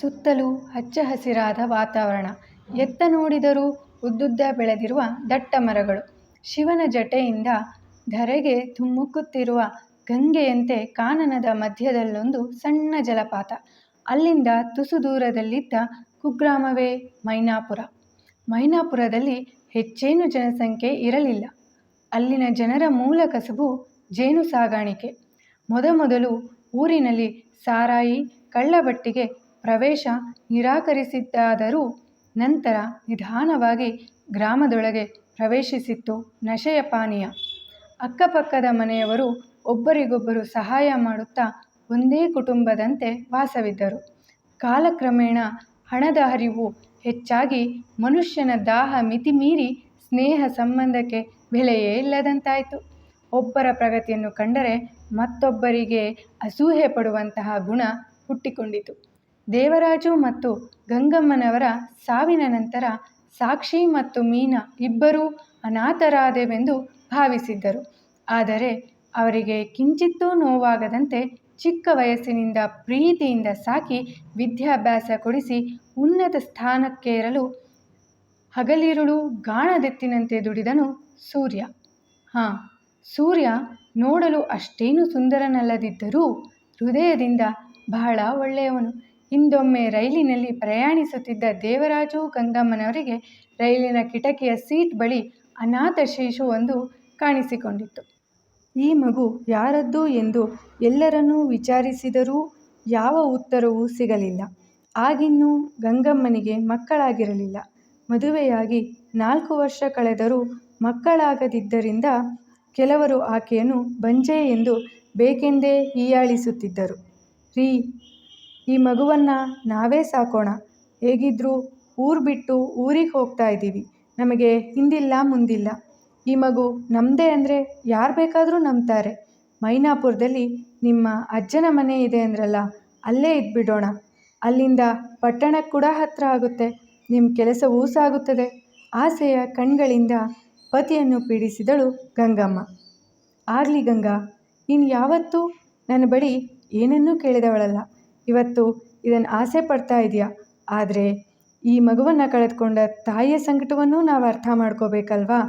ಸುತ್ತಲೂ ಹಚ್ಚ ಹಸಿರಾದ ವಾತಾವರಣ. ಎತ್ತ ನೋಡಿದರೂ ಉದ್ದುದ್ದ ಬೆಳೆದಿರುವ ದಟ್ಟ ಮರಗಳು. ಶಿವನ ಜಟೆಯಿಂದ ಧರೆಗೆ ಧುಮ್ಮುಕ್ಕುತ್ತಿರುವ ಗಂಗೆಯಂತೆ ಕಾನನದ ಮಧ್ಯದಲ್ಲೊಂದು ಸಣ್ಣ ಜಲಪಾತ. ಅಲ್ಲಿಂದ ತುಸು ದೂರದಲ್ಲಿದ್ದ ಕುಗ್ರಾಮವೇ ಮೈನಾಪುರ. ಮೈನಾಪುರದಲ್ಲಿ ಹೆಚ್ಚೇನು ಜನಸಂಖ್ಯೆ ಇರಲಿಲ್ಲ. ಅಲ್ಲಿನ ಜನರ ಮೂಲ ಕಸುಬು ಜೇನು ಸಾಗಾಣಿಕೆ. ಮೊದಮೊದಲು ಊರಿನಲ್ಲಿ ಸಾರಾಯಿ, ಕಳ್ಳಭಟ್ಟಿಗೆ ಪ್ರವೇಶ ನಿರಾಕರಿಸಿದ್ದಾದರೂ ನಂತರ ನಿಧಾನವಾಗಿ ಗ್ರಾಮದೊಳಗೆ ಪ್ರವೇಶಿಸಿತ್ತು ನಶೆಯ ಪಾನೀಯ. ಅಕ್ಕಪಕ್ಕದ ಮನೆಯವರು ಒಬ್ಬರಿಗೊಬ್ಬರು ಸಹಾಯ ಮಾಡುತ್ತಾ ಒಂದೇ ಕುಟುಂಬದಂತೆ ವಾಸವಿದ್ದರು. ಕಾಲಕ್ರಮೇಣ ಹಣದ ಹರಿವು ಹೆಚ್ಚಾಗಿ ಮನುಷ್ಯನ ದಾಹ ಮಿತಿಮೀರಿ ಸ್ನೇಹ ಸಂಬಂಧಕ್ಕೆ ಬೆಲೆಯೇ ಇಲ್ಲದಂತಾಯಿತು. ಒಬ್ಬರ ಪ್ರಗತಿಯನ್ನು ಕಂಡರೆ ಮತ್ತೊಬ್ಬರಿಗೆ ಅಸೂಹೆ ಪಡುವಂತಹ ಗುಣ ಹುಟ್ಟಿಕೊಂಡಿತು. ದೇವರಾಜು ಮತ್ತು ಗಂಗಮ್ಮನವರ ಸಾವಿನ ನಂತರ ಸಾಕ್ಷಿ ಮತ್ತು ಮೀನಾ ಇಬ್ಬರೂ ಅನಾಥರಾದೆವೆಂದು ಭಾವಿಸಿದ್ದರು. ಆದರೆ ಅವರಿಗೆ ಕಿಂಚಿತ್ತೂ ನೋವಾಗದಂತೆ ಚಿಕ್ಕ ವಯಸ್ಸಿನಿಂದ ಪ್ರೀತಿಯಿಂದ ಸಾಕಿ ವಿದ್ಯಾಭ್ಯಾಸ ಕೊಡಿಸಿ ಉನ್ನತ ಸ್ಥಾನಕ್ಕೇರಲು ಹಗಲಿರುಳು ಗಾಣದೆತ್ತಿನಂತೆ ದುಡಿದನು ಸೂರ್ಯ. ಹಾಂ, ಸೂರ್ಯ ನೋಡಲು ಅಷ್ಟೇನು ಸುಂದರನಲ್ಲದಿದ್ದರೂ ಹೃದಯದಿಂದ ಬಹಳ ಒಳ್ಳೆಯವನು. ಹಿಂದೊಮ್ಮೆ ರೈಲಿನಲ್ಲಿ ಪ್ರಯಾಣಿಸುತ್ತಿದ್ದ ದೇವರಾಜು ಗಂಗಮ್ಮನವರಿಗೆ ರೈಲಿನ ಕಿಟಕಿಯ ಸೀಟ್ ಬಳಿ ಅನಾಥ ಶಿಶುವೊಂದು ಕಾಣಿಸಿಕೊಂಡಿತ್ತು. ಈ ಮಗು ಯಾರದ್ದು ಎಂದು ಎಲ್ಲರನ್ನೂ ವಿಚಾರಿಸಿದರೂ ಯಾವ ಉತ್ತರವೂ ಸಿಗಲಿಲ್ಲ. ಆಗಿನ್ನೂ ಗಂಗಮ್ಮನಿಗೆ ಮಕ್ಕಳಾಗಿರಲಿಲ್ಲ. ಮದುವೆಯಾಗಿ ನಾಲ್ಕು ವರ್ಷ ಕಳೆದರೂ ಮಕ್ಕಳಾಗದಿದ್ದರಿಂದ ಕೆಲವರು ಆಕೆಯನ್ನು ಬಂಜೆ ಎಂದು ಬೇಕೆಂದೇ ಹೀಯಾಳಿಸುತ್ತಿದ್ದರು. ರೀ, ಈ ಮಗುವನ್ನ ನಾವೇ ಸಾಕೋಣ. ಹೇಗಿದ್ರೂ ಊರು ಬಿಟ್ಟು ಊರಿಗೆ ಹೋಗ್ತಾ ಇದ್ದೀವಿ ನಮಗೆ ಹಿಂದಿಲ್ಲ ಮುಂದಿಲ್ಲ. ಈ ಮಗು ನಮ್ಮದೇ ಅಂದರೆ ಯಾರು ಬೇಕಾದರೂ ನಂಬ್ತಾರೆ. ಮೈನಾಪುರದಲ್ಲಿ ನಿಮ್ಮ ಅಜ್ಜನ ಮನೆ ಇದೆ ಅಂದ್ರಲ್ಲ, ಅಲ್ಲೇ ಇದ್ಬಿಡೋಣ. ಅಲ್ಲಿಂದ ಪಟ್ಟಣಕ್ಕೆ ಕೂಡ ಹತ್ತಿರ ಆಗುತ್ತೆ. ನಿಮ್ಮ ಕೆಲಸವೂ ಸಾಗುತ್ತದೆ. ಆಸೆಯ ಕಣ್ಗಳಿಂದ ಪತಿಯನ್ನು ಪೀಡಿಸಿದಳು ಗಂಗಮ್ಮ. ಆಗಲಿ ಗಂಗಾ, ನೀನು ಯಾವತ್ತೂ ನನ್ನ ಬಳಿ ಏನನ್ನೂ ಕೇಳಿದವಳಲ್ಲ. ಇವತ್ತು ಇದನ್ನು ಆಸೆ ಪಡ್ತಾ ಇದೆಯಾ ಆದರೆ ಈ ಮಗುವನ್ನು ಕಳೆದುಕೊಂಡ ತಾಯಿಯ ಸಂಕಟವನ್ನು ನಾವು ಅರ್ಥ ಮಾಡ್ಕೋಬೇಕಲ್ವಾ.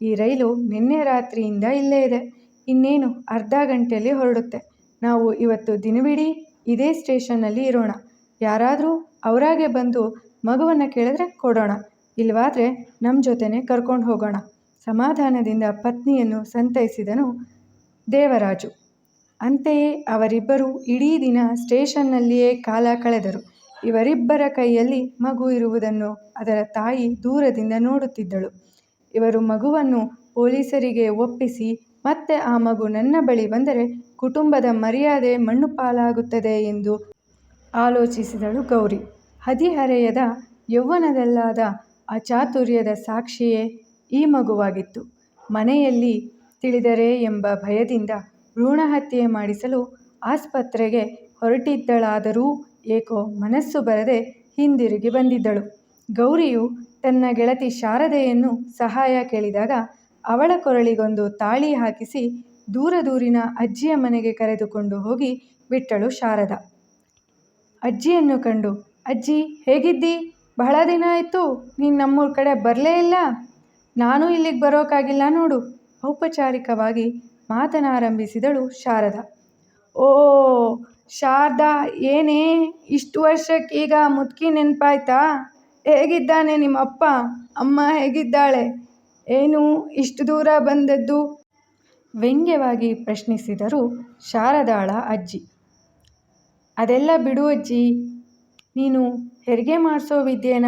ಈ ರೈಲು ನಿನ್ನೆ ರಾತ್ರಿಯಿಂದ ಇಲ್ಲೇ ಇದೆ. ಇನ್ನೇನು ಅರ್ಧ ಗಂಟೆಯಲ್ಲಿ ಹೊರಡುತ್ತೆ. ನಾವು ಇವತ್ತು ದಿನವಿಡೀ ಇದೇ ಸ್ಟೇಷನ್ನಲ್ಲಿ ಇರೋಣ. ಯಾರಾದರೂ ಅವರಾಗೆ ಬಂದು ಮಗುವನ್ನು ಕೇಳಿದ್ರೆ ಕೊಡೋಣ. ಇಲ್ಲವಾದರೆ ನಮ್ಮ ಜೊತೆನೆ ಕರ್ಕೊಂಡು ಹೋಗೋಣ. ಸಮಾಧಾನದಿಂದ ಪತ್ನಿಯನ್ನು ಸಂತೈಸಿದನು ದೇವರಾಜು. ಅಂತೆಯೇ ಅವರಿಬ್ಬರು ಇಡೀ ದಿನ ಸ್ಟೇಷನ್ನಲ್ಲಿಯೇ ಕಾಲ ಕಳೆದರು. ಇವರಿಬ್ಬರ ಕೈಯಲ್ಲಿ ಮಗು ಇರುವುದನ್ನು ಅದರ ತಾಯಿ ದೂರದಿಂದ ನೋಡುತ್ತಿದ್ದಳು. ಇವರು ಮಗುವನ್ನು ಪೊಲೀಸರಿಗೆ ಒಪ್ಪಿಸಿ, ಮತ್ತೆ ಆ ಮಗು ನನ್ನ ಬಳಿ ಬಂದರೆ ಕುಟುಂಬದ ಮರ್ಯಾದೆ ಮಣ್ಣು ಪಾಲಾಗುತ್ತದೆ ಎಂದು ಆಲೋಚಿಸಿದಳು ಗೌರಿ. ಹದಿಹರೆಯದ ಯೌವನದಲ್ಲಾದ ಅಚಾತುರ್ಯದ ಸಾಕ್ಷಿಯೇ ಈ ಮಗುವಾಗಿತ್ತು. ಮನೆಯಲ್ಲಿ ತಿಳಿದರೆ ಎಂಬ ಭಯದಿಂದ ಭ್ರೂಣಹತ್ಯೆ ಮಾಡಿಸಲು ಆಸ್ಪತ್ರೆಗೆ ಹೊರಟಿದ್ದಳಾದರೂ ಏಕೋ ಮನಸ್ಸು ಬರದೆ ಹಿಂದಿರುಗಿ ಬಂದಿದ್ದಳು. ಗೌರಿಯು ತನ್ನ ಗೆಳತಿ ಶಾರದೆಯನ್ನು ಸಹಾಯ ಕೇಳಿದಾಗ ಅವಳ ಕೊರಳಿಗೊಂದು ತಾಳಿ ಹಾಕಿಸಿ ದೂರದೂರಿನ ಅಜ್ಜಿಯ ಮನೆಗೆ ಕರೆದುಕೊಂಡು ಹೋಗಿ ಬಿಟ್ಟಳು ಶಾರದ. ಅಜ್ಜಿಯನ್ನು ಕಂಡು, ಅಜ್ಜಿ, ಹೇಗಿದ್ದಿ ಬಹಳ ದಿನ ಆಯಿತು, ನೀನು ನಮ್ಮೂರ ಕಡೆ ಬರಲೇ ಇಲ್ಲ. ನಾನು ಇಲ್ಲಿಗೆ ಬರೋಕ್ಕಾಗಿಲ್ಲ ನೋಡು. ಔಪಚಾರಿಕವಾಗಿ ಮಾತನಾರಂಭಿಸಿದಳು ಶಾರದ. ಓ, ಶಾರದಾ, ಏನೇ ಇಷ್ಟು ವರ್ಷಕ್ಕೆ ಈಗ ಮುದುಕಿ ನೆನಪಾಯ್ತಾ ಹೇಗಿದ್ದಾನೆ ನಿಮ್ಮಪ್ಪ ಅಮ್ಮ ಹೇಗಿದ್ದಾಳೆ? ಏನು, ಇಷ್ಟು ದೂರ ಬಂದದ್ದು? ವ್ಯಂಗ್ಯವಾಗಿ ಪ್ರಶ್ನಿಸಿದರು ಶಾರದಾಳ ಅಜ್ಜಿ. ಅದೆಲ್ಲ ಬಿಡು ಅಜ್ಜಿ. ನೀನು ಹೆರಿಗೆ ಮಾಡಿಸೋ ವಿದ್ಯೆನ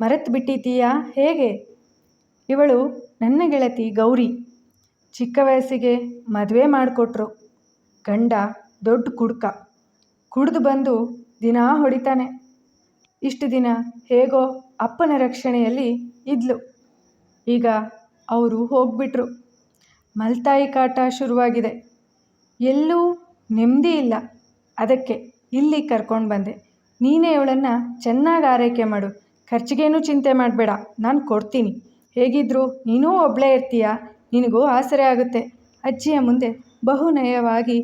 ಮರೆತು ಬಿಟ್ಟಿದ್ದೀಯಾ ಹೇಗೆ? ಇವಳು ನನ್ನ ಗೆಳತಿ ಗೌರಿ. ಚಿಕ್ಕ ವಯಸ್ಸಿಗೆ ಮದುವೆ ಮಾಡಿಕೊಟ್ರು ಗಂಡ ದೊಡ್ಡ ಕುಡ್ಕ. ಕುಡಿದು ಬಂದು ದಿನಾ ಹೊಡಿತಾನೆ. ಇಷ್ಟು ದಿನ ಹೇಗೋ ಅಪ್ಪನ ರಕ್ಷಣೆಯಲ್ಲಿ ಇದ್ಲು. ಈಗ ಅವರು ಹೋಗ್ಬಿಟ್ರು. ಮಲ್ತಾಯಿ ಕಾಟ ಶುರುವಾಗಿದೆ. ಎಲ್ಲೂ ನೆಮ್ಮದಿ ಇಲ್ಲ. ಅದಕ್ಕೆ ಇಲ್ಲಿ ಕರ್ಕೊಂಡು ಬಂದೆ. ನೀನೇ ಇವಳನ್ನು ಚೆನ್ನಾಗಿ ಆರೈಕೆ ಮಾಡು. ಖರ್ಚಿಗೇನೂ ಚಿಂತೆ ಮಾಡಬೇಡ ನಾನು ಕೊಡ್ತೀನಿ. ಹೇಗಿದ್ದರೂ ನೀನೂ ಒಬ್ಬಳೇ ಇರ್ತೀಯ. ನಿನಗೂ ಆಸರೆ ಆಗುತ್ತೆ. ಅಜ್ಜಿಯ ಮುಂದೆ ಬಹುನಯವಾಗಿ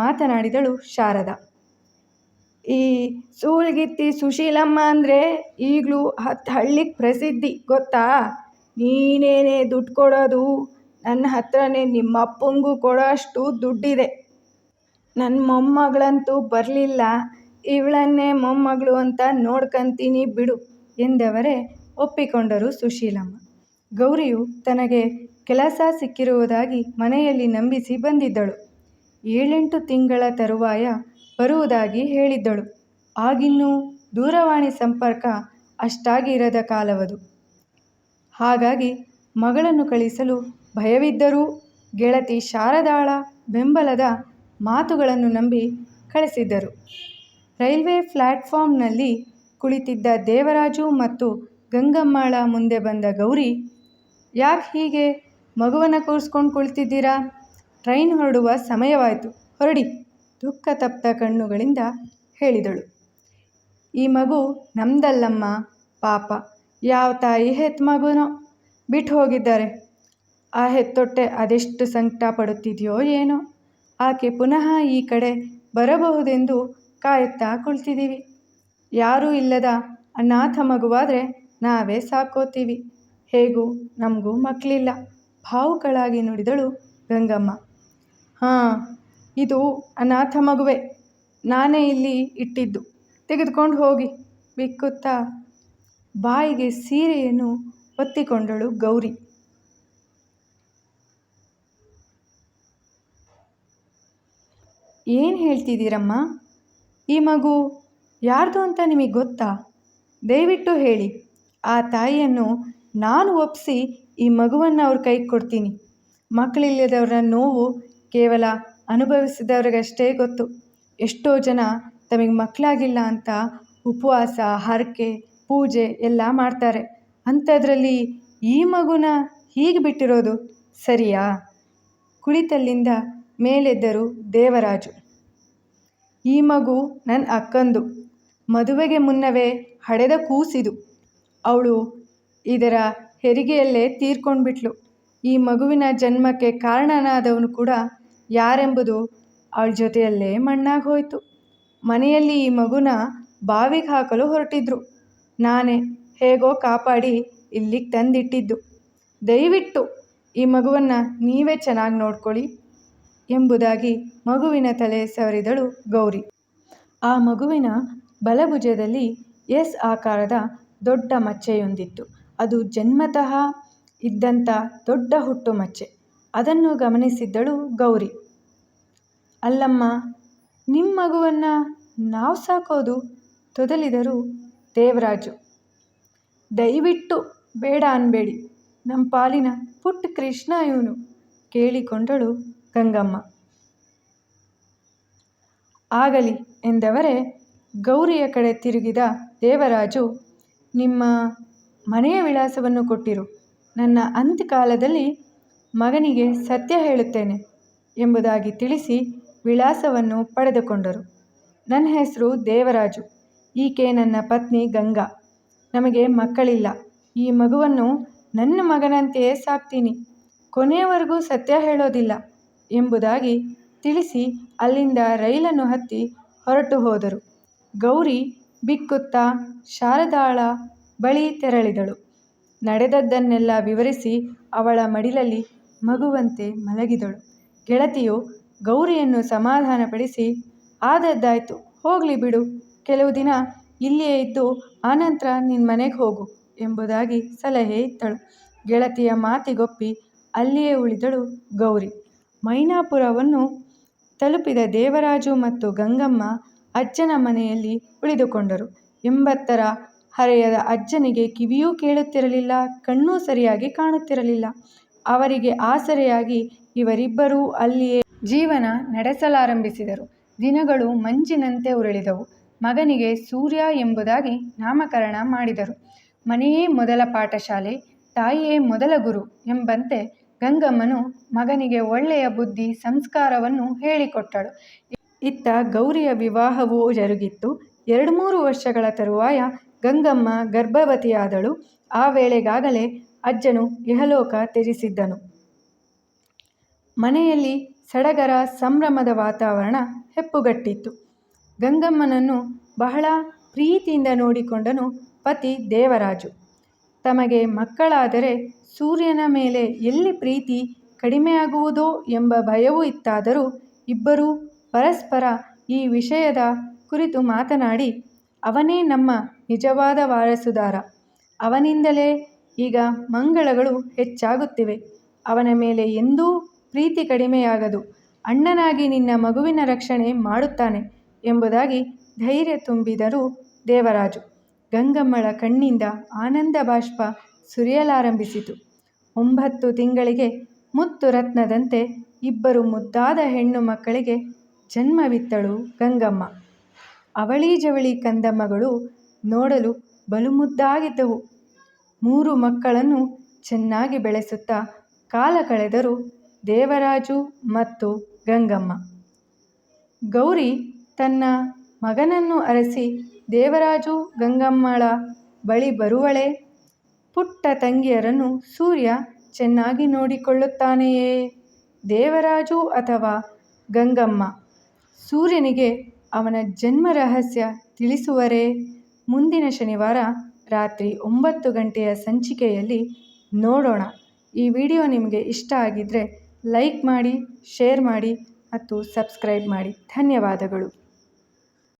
ಮಾತನಾಡಿದಳು ಶಾರದ. ಈ ಸೂಲ್ಗಿತ್ತಿ ಸುಶೀಲಮ್ಮ ಅಂದರೆ ಈಗಲೂ ಹತ್ತು ಹಳ್ಳಿಗೆ ಪ್ರಸಿದ್ಧಿ, ಗೊತ್ತಾ ನೀನೇನೇ ದುಡ್ಡು ಕೊಡೋದು ನನ್ನ ಹತ್ರನೇ ನಿಮ್ಮ ಅಪ್ಪಂಗೂ ಕೊಡೋ ಅಷ್ಟು ದುಡ್ಡಿದೆ ನನ್ನ ಮೊಮ್ಮಗಳಂತೂ ಬರಲಿಲ್ಲ, ಇವಳನ್ನೇ ಮೊಮ್ಮಗಳು ಅಂತ ನೋಡ್ಕಂತೀನಿ ಬಿಡು ಎಂದವರೇ ಒಪ್ಪಿಕೊಂಡರು ಸುಶೀಲಮ್ಮ ಗೌರಿಯು ತನಗೆ ಕೆಲಸ ಸಿಕ್ಕಿರುವುದಾಗಿ ಮನೆಯಲ್ಲಿ ನಂಬಿಸಿ ಬಂದಿದ್ದಳು. ಏಳೆಂಟು ತಿಂಗಳ ತರುವಾಯ ಬರುವುದಾಗಿ ಹೇಳಿದ್ದಳು. ಆಗಿನ್ನೂ ದೂರವಾಣಿ ಸಂಪರ್ಕ ಅಷ್ಟಾಗಿ ಇರದ ಕಾಲವದು. ಹಾಗಾಗಿ ಮಗಳನ್ನು ಕಳಿಸಲು ಭಯವಿದ್ದರೂ ಗೆಳತಿ ಶಾರದಾಳ ಬೆಂಬಲದ ಮಾತುಗಳನ್ನು ನಂಬಿ ಕಳಿಸಿದ್ದರು. ರೈಲ್ವೆ ಪ್ಲ್ಯಾಟ್ಫಾರ್ಮ್ನಲ್ಲಿ ಕುಳಿತಿದ್ದ ದೇವರಾಜು ಮತ್ತು ಗಂಗಮ್ಮಳ ಮುಂದೆ ಬಂದ ಗೌರಿ ಯಾಕೆ ಹೀಗೆ ಮಗುವನ್ನು ಕೂರಿಸ್ಕೊಂಡು ಕುಳಿತಿದ್ದೀರಾ? ಟ್ರೈನ್ ಹೊರಡುವ ಸಮಯವಾಯಿತು. ಹೊರಡಿ. ದುಃಖ ತಪ್ತ ಕಣ್ಣುಗಳಿಂದ ಹೇಳಿದಳು. ಈ ಮಗು ನಮ್ದಲ್ಲಮ್ಮ ಪಾಪ. ಯಾವ ತಾಯಿ ಹೆತ್ತ ಮಗುನೋ? ಬಿಟ್ಟು ಹೋಗಿದ್ದಾರೆ. ಆ ಹೆತ್ತೊಟ್ಟೆ ಅದೆಷ್ಟು ಸಂಕಟ ಪಡುತ್ತಿದೆಯೋ ಏನೋ. ಆಕೆ ಪುನಃ ಈ ಕಡೆ ಬರಬಹುದೆಂದು ಕಾಯುತ್ತಾ ಕುಳಿತಿದ್ದೀವಿ. ಯಾರೂ ಇಲ್ಲದ ಅನಾಥ ಮಗುವಾದರೆ ನಾವೇ ಸಾಕೋತೀವಿ. ಹೇಗೂ ನಮಗೂ ಮಕ್ಕಳಿಲ್ಲ ಭಾವುಕಳಾಗಿ ನುಡಿದಳು ಗಂಗಮ್ಮ. ಹಾಂ, ಇದು ಅನಾಥ ಮಗುವೆ. ನಾನೇ ಇಲ್ಲಿ ಇಟ್ಟಿದ್ದು. ತೆಗೆದುಕೊಂಡು ಹೋಗಿ, ಬಿಕ್ಕುತ್ತಾ. ಬಾಯಿಗೆ ಸೀರೆಯನ್ನು ಒತ್ತಿಕೊಂಡಳು ಗೌರಿ. ಏನು ಹೇಳ್ತಿದ್ದೀರಮ್ಮ? ಈ ಮಗು ಯಾರ್ದು ಅಂತ ನಿಮಗೆ ಗೊತ್ತಾ? ದಯವಿಟ್ಟು ಹೇಳಿ. ಆ ತಾಯಿಯನ್ನು ನಾನು ಒಪ್ಪಿಸಿ ಈ ಮಗುವನ್ನು ಅವ್ರ ಕೈಗೆ ಕೊಡ್ತೀನಿ. ಮಕ್ಕಳಿಲ್ಲದವರ ನೋವು ಕೇವಲ ಅನುಭವಿಸಿದವ್ರಿಗಷ್ಟೇ ಗೊತ್ತು. ಎಷ್ಟೋ ಜನ ತಮಗೆ ಮಕ್ಕಳಾಗಿಲ್ಲ ಅಂತ ಉಪವಾಸ, ಹರಕೆ, ಪೂಜೆ ಎಲ್ಲ ಮಾಡ್ತಾರೆ. ಅಂಥದ್ರಲ್ಲಿ ಈ ಮಗುನ ಹೀಗೆ ಬಿಟ್ಟಿರೋದು ಸರಿಯಾ? ಕುಳಿತಲ್ಲಿಂದ ಮೇಲೆದ್ದರು ದೇವರಾಜು. ಈ ಮಗು ನನ್ನ ಅಕ್ಕಂದು. ಮದುವೆಗೆ ಮುನ್ನವೇ ಹಡೆದ ಕೂಸಿದು. ಅವಳು ಇದರ ಹೆರಿಗೆಯಲ್ಲೇ ತೀರ್ಕೊಂಡ್ಬಿಟ್ಲು. ಈ ಮಗುವಿನ ಜನ್ಮಕ್ಕೆ ಕಾರಣನಾದವನು ಕೂಡ ಯಾರೆಂಬುದು ಅವಳ ಜೊತೆಯಲ್ಲೇ ಮಣ್ಣಾಗಿ ಹೋಯಿತು ಮನೆಯಲ್ಲಿ ಈ ಮಗುನ ಬಾವಿಗೆ ಹಾಕಲು ಹೊರಟಿದ್ರು. ನಾನೇ ಹೇಗೋ ಕಾಪಾಡಿ ಇಲ್ಲಿಗೆ ತಂದಿಟ್ಟಿದ್ದು. ದಯವಿಟ್ಟು ಈ ಮಗುವನ್ನು ನೀವೇ ಚೆನ್ನಾಗಿ ನೋಡ್ಕೊಳ್ಳಿ ಎಂಬುದಾಗಿ ಮಗುವಿನ ತಲೆ ಸವರಿದಳು ಗೌರಿ. ಆ ಮಗುವಿನ ಬಲಭುಜದಲ್ಲಿ ಎಸ್ ಆಕಾರದ ದೊಡ್ಡ ಮಚ್ಚೆಯೊಂದಿತ್ತು. ಅದು ಜನ್ಮತಃ ಇದ್ದಂಥ ದೊಡ್ಡ ಹುಟ್ಟುಮಚ್ಚೆ. ಅದನ್ನು ಗಮನಿಸಿದ್ದಳು ಗೌರಿ. ಅಲ್ಲಮ್ಮ ನಿಮ್ಮ ಮಗುವನ್ನು ನಾವು ಸಾಕೋದು? ತೊದಲಿದರು ದೇವರಾಜು. ದಯವಿಟ್ಟು ಬೇಡ ಅನ್ಬೇಡಿ ನಮ್ಮ ಪಾಲಿನ ಪುಟ್ಟ ಕೃಷ್ಣ ಇವನು ಕೇಳಿಕೊಂಡಳು ಗಂಗಮ್ಮ. ಆಗಲಿ ಎಂದವರೇ ಗೌರಿಯ ಕಡೆ ತಿರುಗಿದ ದೇವರಾಜು, ನಿಮ್ಮ ಮನೆಯ ವಿಳಾಸವನ್ನು ಕೊಟ್ಟಿರು. ನನ್ನ ಅಂತ್ಯಕಾಲದಲ್ಲಿ ಮಗನಿಗೆ ಸತ್ಯ ಹೇಳುತ್ತೇನೆ ಎಂಬುದಾಗಿ ತಿಳಿಸಿ ವಿಳಾಸವನ್ನು ಪಡೆದುಕೊಂಡರು. ನನ್ನ ಹೆಸರು ದೇವರಾಜು. ಈಕೆ ನನ್ನ ಪತ್ನಿ ಗಂಗಾ. ನಮಗೆ ಮಕ್ಕಳಿಲ್ಲ. ಈ ಮಗುವನ್ನು ನನ್ನ ಮಗನಂತೆಯೇ ಸಾಕ್ತೀನಿ. ಕೊನೆಯವರೆಗೂ ಸತ್ಯ ಹೇಳೋದಿಲ್ಲ ಎಂಬುದಾಗಿ ತಿಳಿಸಿ ಅಲ್ಲಿಂದ ರೈಲನ್ನು ಹತ್ತಿ ಹೊರಟು ಹೋದರು. ಗೌರಿ ಬಿಕ್ಕುತ್ತಾ ಶಾರದಾಳ ಬಳಿ ತೆರಳಿದಳು. ನಡೆದದ್ದನ್ನೆಲ್ಲ ವಿವರಿಸಿ ಅವಳ ಮಡಿಲಲ್ಲಿ ಮಗುವಂತೆ ಮಲಗಿದಳು. ಗೆಳತಿಯು ಗೌರಿಯನ್ನು ಸಮಾಧಾನಪಡಿಸಿ, ಆದದ್ದಾಯ್ತು, ಹೋಗಲಿ ಬಿಡು, ಕೆಲವು ದಿನ ಇಲ್ಲಿಯೇ ಇದ್ದು ಆನಂತರ ನಿನ್ನ ಮನೆಗೆ ಹೋಗು ಎಂಬುದಾಗಿ ಸಲಹೆ ಇತ್ತಳು. ಗೆಳತಿಯ ಮಾತಿಗೊಪ್ಪಿ ಅಲ್ಲಿಯೇ ಉಳಿದಳು ಗೌರಿ. ಮೈನಾಪುರವನ್ನು ತಲುಪಿದ ದೇವರಾಜು ಮತ್ತು ಗಂಗಮ್ಮ ಅಜ್ಜನ ಮನೆಯಲ್ಲಿ ಉಳಿದುಕೊಂಡರು. ಎಂಬತ್ತರ ಹರೆಯದ ಅಜ್ಜನಿಗೆ ಕಿವಿಯೂ ಕೇಳುತ್ತಿರಲಿಲ್ಲ, ಕಣ್ಣೂ ಸರಿಯಾಗಿ ಕಾಣುತ್ತಿರಲಿಲ್ಲ. ಅವರಿಗೆ ಆಸರೆಯಾಗಿ ಇವರಿಬ್ಬರೂ ಅಲ್ಲಿಯೇ ಜೀವನ ನಡೆಸಲಾರಂಭಿಸಿದರು. ದಿನಗಳು ಮಂಜಿನಂತೆ ಉರುಳಿದವು. ಮಗನಿಗೆ ಸೂರ್ಯ ಎಂಬುದಾಗಿ ನಾಮಕರಣ ಮಾಡಿದರು. ಮನೆಯೇ ಮೊದಲ ಪಾಠಶಾಲೆ, ತಾಯಿಯೇ ಮೊದಲ ಗುರು ಎಂಬಂತೆ ಗಂಗಮ್ಮನು ಮಗನಿಗೆ ಒಳ್ಳೆಯ ಬುದ್ಧಿ, ಸಂಸ್ಕಾರವನ್ನು ಹೇಳಿಕೊಟ್ಟಳು. ಇತ್ತ ಗೌರಿಯ ವಿವಾಹವೂ ಜರುಗಿತ್ತು. ಎರಡು ಮೂರು ವರ್ಷಗಳ ತರುವಾಯ ಗಂಗಮ್ಮ ಗರ್ಭವತಿಯಾದಳು. ಆ ವೇಳೆಗಾಗಲೇ ಅಜ್ಜನು ಇಹಲೋಕ ತ್ಯಜಿಸಿದ್ದನು. ಮನೆಯಲ್ಲಿ ಸಡಗರ ಸಂಭ್ರಮದ ವಾತಾವರಣ ಹೆಪ್ಪುಗಟ್ಟಿತ್ತು. ಗಂಗಮ್ಮನನ್ನು ಬಹಳ ಪ್ರೀತಿಯಿಂದ ನೋಡಿಕೊಂಡನು ಪತಿ ದೇವರಾಜು. ತಮಗೆ ಮಕ್ಕಳಾದರೆ ಸೂರ್ಯನ ಮೇಲೆ ಎಲ್ಲಿ ಪ್ರೀತಿ ಕಡಿಮೆಯಾಗುವುದೋ ಎಂಬ ಭಯವೂ ಇತ್ತಾದರೂ ಇಬ್ಬರೂ ಪರಸ್ಪರ ಈ ವಿಷಯದ ಕುರಿತು ಮಾತನಾಡಿ ಅವನೇ ನಮ್ಮ ನಿಜವಾದ ವಾರಸುದಾರ. ಅವನಿಂದಲೇ ಈಗ ಮಂಗಳಗಳು ಹೆಚ್ಚಾಗುತ್ತಿವೆ. ಅವನ ಮೇಲೆ ಎಂದೂ ಪ್ರೀತಿ ಕಡಿಮೆಯಾಗದು. ಅಣ್ಣನಾಗಿ ನಿನ್ನ ಮಗುವಿನ ರಕ್ಷಣೆ ಮಾಡುತ್ತಾನೆ ಎಂಬುದಾಗಿ ಧೈರ್ಯ ತುಂಬಿದರು ದೇವರಾಜು. ಗಂಗಮ್ಮಳ ಕಣ್ಣಿಂದ ಆನಂದ ಬಾಷ್ಪ ಸುರಿಯಲಾರಂಭಿಸಿತು. ಒಂಬತ್ತು ತಿಂಗಳಿಗೆ ಮುತ್ತು ರತ್ನದಂತೆ ಇಬ್ಬರು ಮುದ್ದಾದ ಹೆಣ್ಣು ಮಕ್ಕಳಿಗೆ ಜನ್ಮವಿತ್ತಳು ಗಂಗಮ್ಮ. ಅವಳಿ ಜವಳಿ ಕಂದಮ್ಮಗಳು ನೋಡಲು ಬಲುಮುದ್ದಾಗಿದ್ದವು. ಮೂರು ಮಕ್ಕಳನ್ನು ಚೆನ್ನಾಗಿ ಬೆಳೆಸುತ್ತಾ ಕಾಲ ಕಳೆದರು ದೇವರಾಜು ಮತ್ತು ಗಂಗಮ್ಮ. ಗೌರಿ ತನ್ನ ಮಗನನ್ನು ಅರಸಿ, ದೇವರಾಜು, ಗಂಗಮ್ಮಳ ಬಳಿ ಬರುವಳೆ. ಪುಟ್ಟ ತಂಗಿಯರನ್ನು ಸೂರ್ಯ ಚೆನ್ನಾಗಿ ನೋಡಿಕೊಳ್ಳುತ್ತಾನೆಯೇ. ದೇವರಾಜು ಅಥವಾ ಗಂಗಮ್ಮ? ಸೂರ್ಯನಿಗೆ ಅವನ ಜನ್ಮ ರಹಸ್ಯ ತಿಳಿಸುವರೇ? ಮುಂದಿನ ಶನಿವಾರ ರಾತ್ರಿ ಒಂಬತ್ತು ಗಂಟೆಯ ಸಂಚಿಕೆಯಲ್ಲಿ ನೋಡೋಣ. ಈ ವಿಡಿಯೋ ನಿಮಗೆ ಇಷ್ಟ ಆಗಿದ್ದರೆ ಲೈಕ್ ಮಾಡಿ, ಶೇರ್ ಮಾಡಿ ಮತ್ತು ಸಬ್ಸ್ಕ್ರೈಬ್ ಮಾಡಿ. ಧನ್ಯವಾದಗಳು.